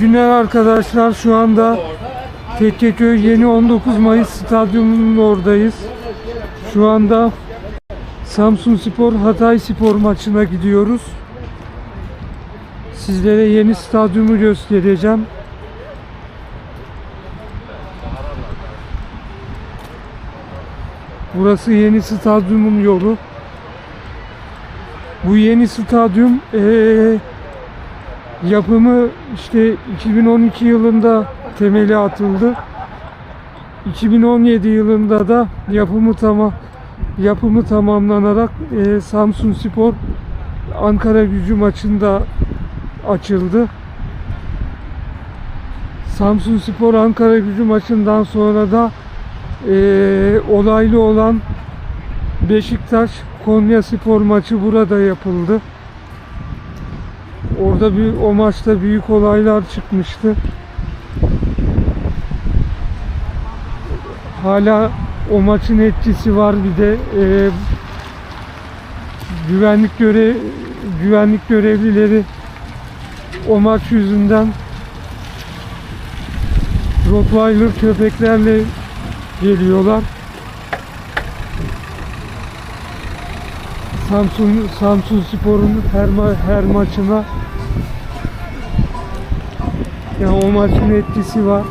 günler arkadaşlar. Şu anda Tekkeköy Yeni 19 Mayıs Stadyumu'nun oradayız. Şu anda Samsun Spor Hatay Spor maçına gidiyoruz. Sizlere yeni stadyumu göstereceğim. Burası yeni stadyumun yolu. Bu yeni stadyum eee, yapımı işte 2012 yılında temeli atıldı. 2017 yılında da yapımı tamam yapımı tamamlanarak eee, Samsun Spor Ankara Gücü maçında açıldı. Samsun Spor Ankara Gücü maçından sonra da eee, olaylı olan Beşiktaş Konya Spor maçı burada yapıldı. Orada bir o maçta büyük olaylar çıkmıştı. Hala o maçın etkisi var bir de eee, güvenlik göre güvenlik görevlileri o maç yüzünden Rottweiler köpeklerle geliyorlar. Samsun Samsun Spor'un her her maçına yani o maçın etkisi var.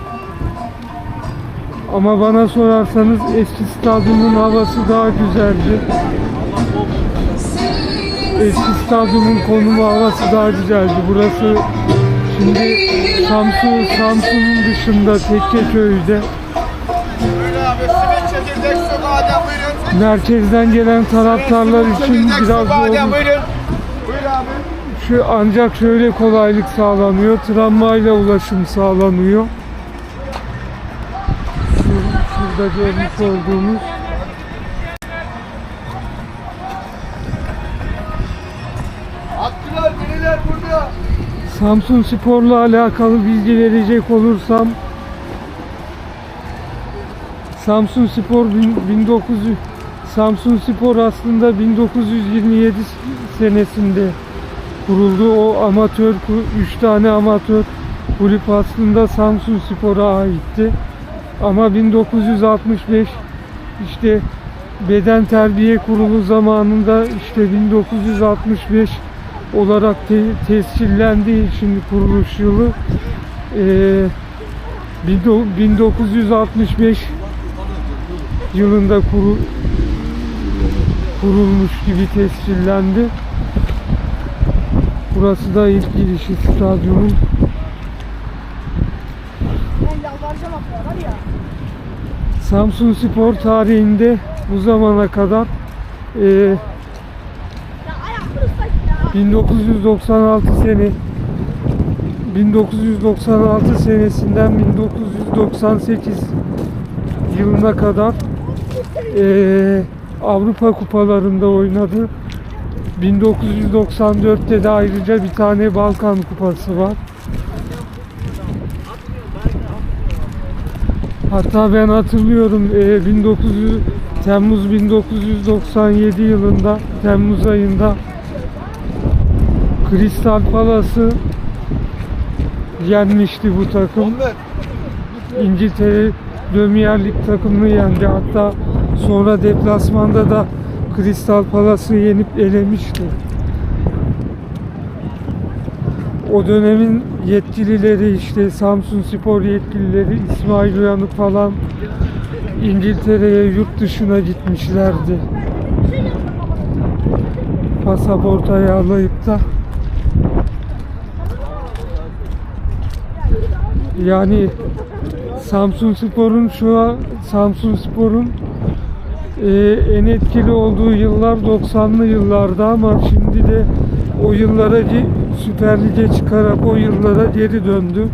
Ama bana sorarsanız eski stadyumun havası daha güzeldi. Eski stadyumun konumu havası daha güzeldi. Burası şimdi Samsun Samsun'un dışında Tekkeköy'de merkezden gelen taraftarlar için biraz zorluk buyurun. Buyur abi. Şu ancak şöyle kolaylık sağlanıyor. Tramvayla ulaşım sağlanıyor. Şu- Şurada görmüş olduğumuz Attılar burada. Samsun Spor'la alakalı bilgi verecek olursam Samsun Spor bin- 1900 Samsun Spor aslında 1927 senesinde kuruldu. O amatör 3 tane amatör kulüp aslında Samsun Spor'a aitti. Ama 1965 işte beden terbiye kurulu zamanında işte 1965 olarak te- tescillendiği için kuruluş yılı eee, bin- 1965 yılında kuru, kurulmuş gibi tescillendi. Burası da ilk girişi stadyumun. Samsun Spor tarihinde bu zamana kadar ya. 1996 sene 1996 senesinden 1998 yılına kadar eee, Avrupa kupalarında oynadı. 1994'te de ayrıca bir tane Balkan kupası var. Hatta ben hatırlıyorum eee, 1900 Temmuz 1997 yılında Temmuz ayında Crystal Palace'ı yenmişti bu takım. İngiltere Premier Lig takımını yendi. Hatta sonra deplasmanda da Crystal Palace'ı yenip elemişti. O dönemin yetkilileri işte Samsun Spor yetkilileri İsmail Uyanık falan İngiltere'ye yurt dışına gitmişlerdi. Pasaport ayarlayıp da Yani Samsun Spor'un şu an Samsun Spor'un e, en etkili olduğu yıllar 90'lı yıllarda ama şimdi de o yıllara Süper Lig'e çıkarak o yıllara geri döndü.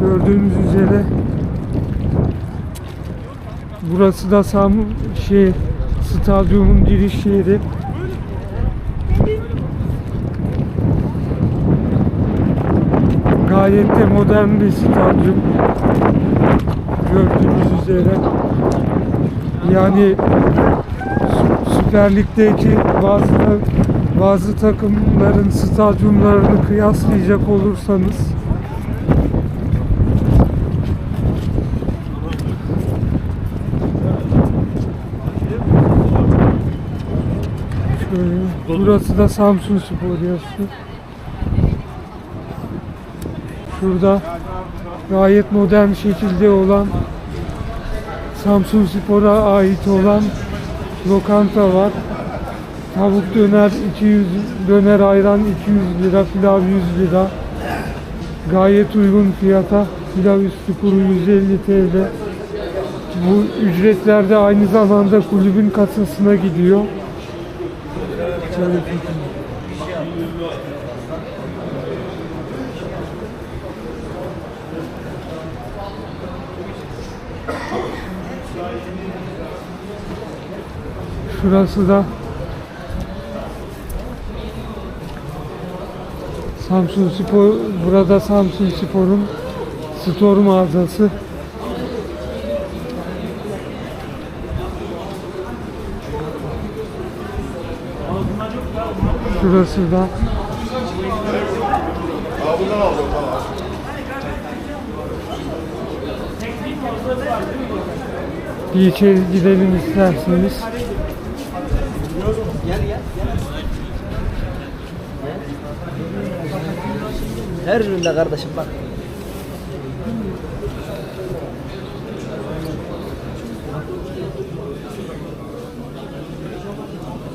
Gördüğünüz üzere burası da Sam şey stadyumun giriş yeri. Gayet de modern bir stadyum. Gördüğünüz üzere. Yani Sü- Süper Lig'deki bazı bazı takımların stadyumlarını kıyaslayacak olursanız burası da Samsun Spor yazısı. Şurada gayet modern şekilde olan Samsun Spor'a ait olan lokanta var. Tavuk döner 200, döner ayran 200 lira, pilav 100 lira. Gayet uygun fiyata. Pilav üstü kuru 150 TL. Bu ücretler de aynı zamanda kulübün kasasına gidiyor. Şöyle Şurası da Samsun Spor, burada Samsun Spor'un store mağazası. Şurası da bir içeri gidelim isterseniz. Her üründe kardeşim bak.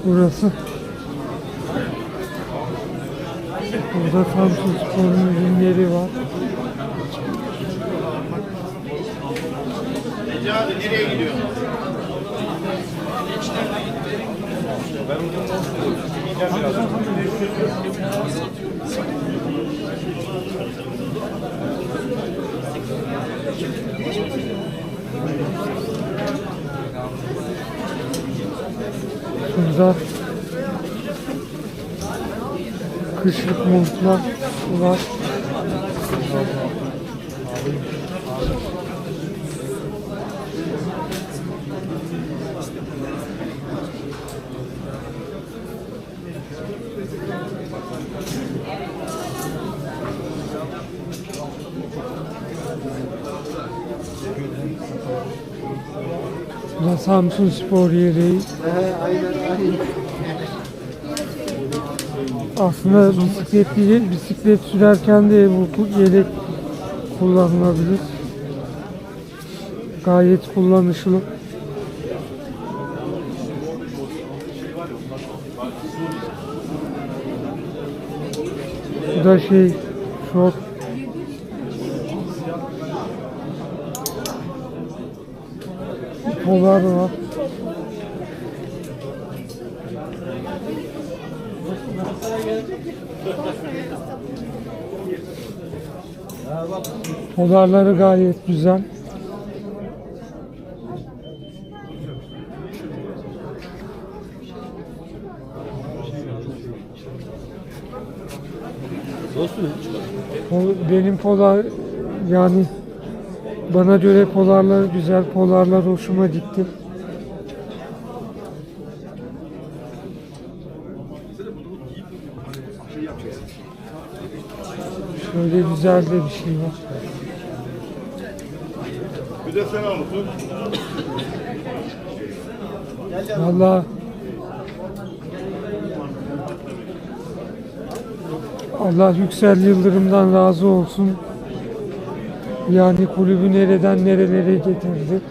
Burası. Burada Samsun Spor'un ürünleri var. Necati nereye gidiyorsun? Şurada kışlık montlar var. Da Samsun Spor yeri. Aslında bisiklet değil, bisiklet sürerken de bu yelek kullanılabilir. Gayet kullanışlı. Bu da şey, şort. Polar var. Polarları gayet güzel. Benim polar yani bana göre polarlar güzel, polarlar hoşuma gitti. Şöyle güzel de bir şey var. Bir de sen alırsın. Vallahi Allah Yüksel Yıldırım'dan razı olsun. Yani kulübü nereden nerelere getirdi.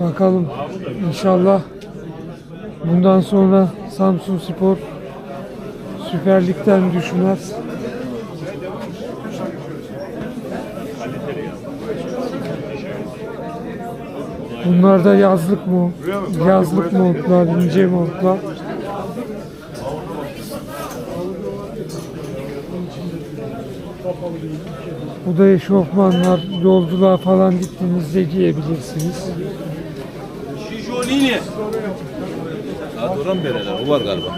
Bakalım inşallah bundan sonra Samsun Spor Süper Lig'den düşmez. Bunlar da yazlık mı? Yazlık montlar, ince montlar. Bu da eşofmanlar, yolculuğa falan gittiğinizde giyebilirsiniz. Şişolini. Ha duran bereler o var galiba.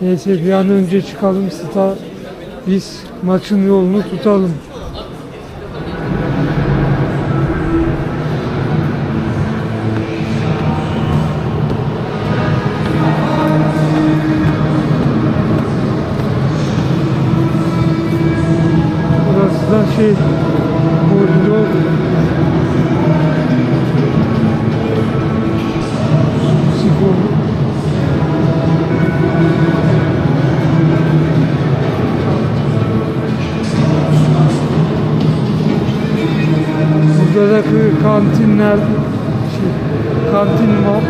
Neyse bir an önce çıkalım star. Biz maçın yolunu tutalım. Kı- kantinler, şey, kantin var.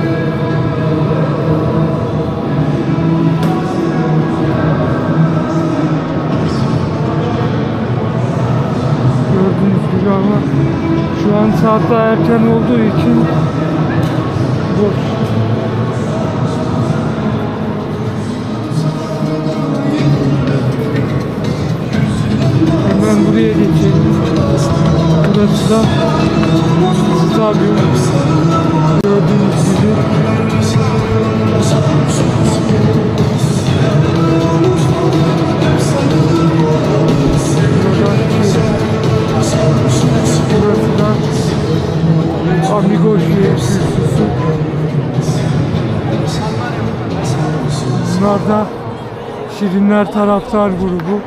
Gördüğünüz gibi ama şu an saat daha erken olduğu için boş. Hemen buraya geçelim. Burası da stadyum. Gördüğünüz gibi. Amigo kürsüsü. Bunlar da Şirinler Taraftar grubu.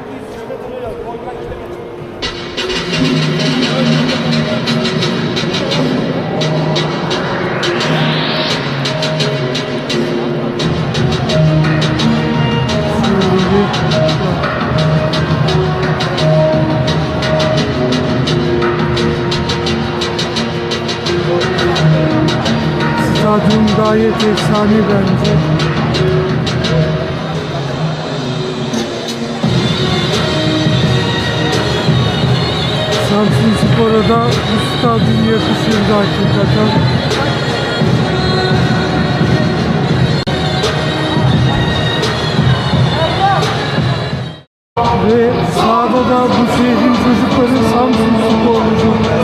Stadyum gayet efsane bence. Samsun Spor'a da bu stadyum yakışırdı hakikaten. Ve sağda da bu şehrin çocukları Samsun Spor'ludur.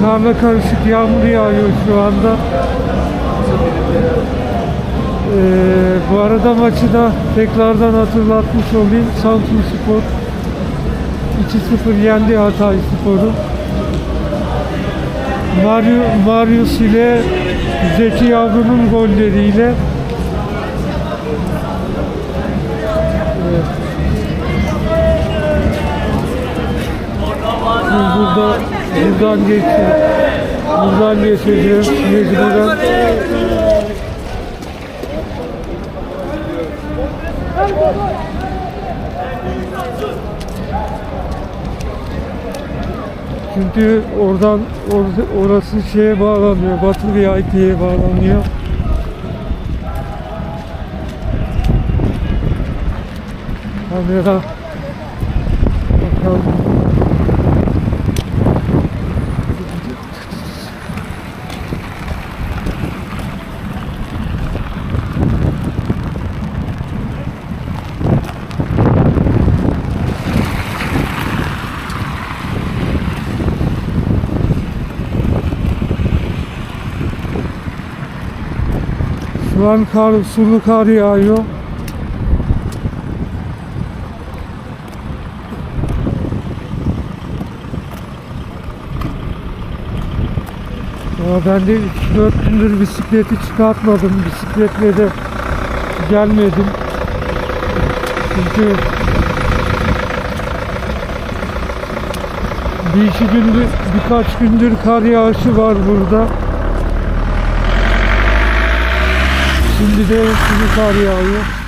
Karla karışık yağmur yağıyor şu anda. Ee, bu arada maçı da tekrardan hatırlatmış olayım. Samsun Spor 2-0 yendi Hatay Spor'u. Mario, Marius ile Zeki Yavru'nun golleriyle Evet. Burada buradan geçeceğiz. Buradan geçeceğiz. Mecburen. Çünkü oradan orada, orası şeye bağlanıyor. Batı VIP'ye bağlanıyor. Kamera bakalım. Şu an kar, sulu kar yağıyor. Ya ben de 4 gündür bisikleti çıkartmadım. Bisikletle de gelmedim. Çünkü bir iki gündür, birkaç gündür kar yağışı var burada. Şimdi de sulu kar yağıyor.